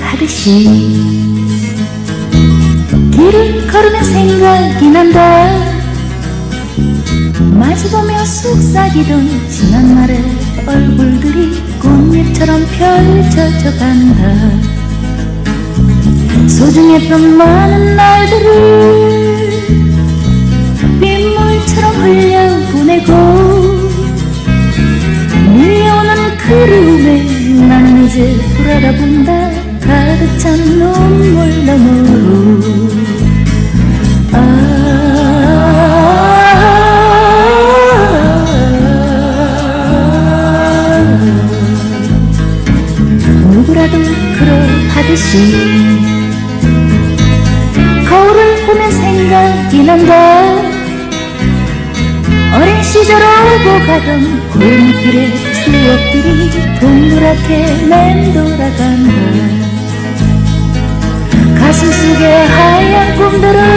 하듯이. 길을 걸으면 생각이 난다. 마주보며 속삭이던 지난 날의 얼굴들이 꽃잎처럼 펼쳐져 간다. 소중했던 많은 날들을 빗물처럼 흘려보내고 돌아다본다. 가득 찬 눈물 너머로. 아. 누구라도 그러하듯이 거울을 보면 생각이 난다. 어린 시절 오고 가던 골목길의 추억들이 동그랗게 맴돌아간다. 가슴 속에 하얀 꿈들을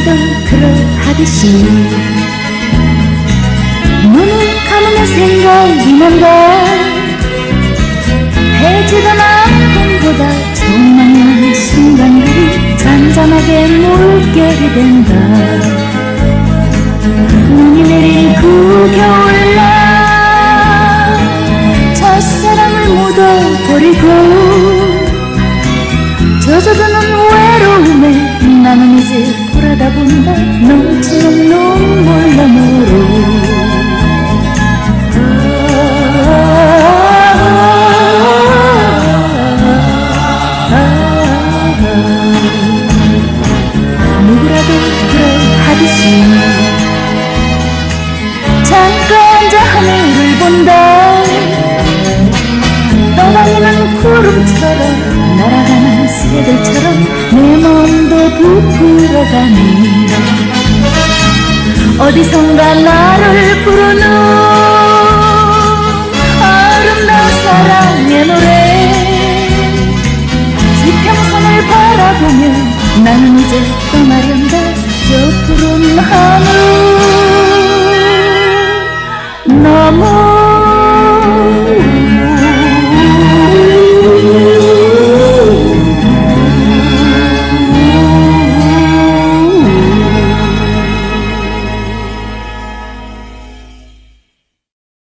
누구라도 그러하듯이 눈을 감으면 생각이 난다. 해지던 아픔보다 처음 만난 순간들이 잔잔하게 물결이 된다. 눈이 내린 그 겨울날 첫사랑을 묻어버리고 젖어드는 외로움에 나는 이제 돌 아다 본다 넘치는 눈물 너머로 누구라도 그러하듯이 잠깐 앉아 하늘을 본다 떠다니는 구름처럼 날아가는 새들처럼 내 마음도 부풀어가니 어디선가 나를 부르는 아름다운 사랑의 노래. 지평선을 바라보며 나는 이제 떠나련다. 저 푸른 하늘. 너무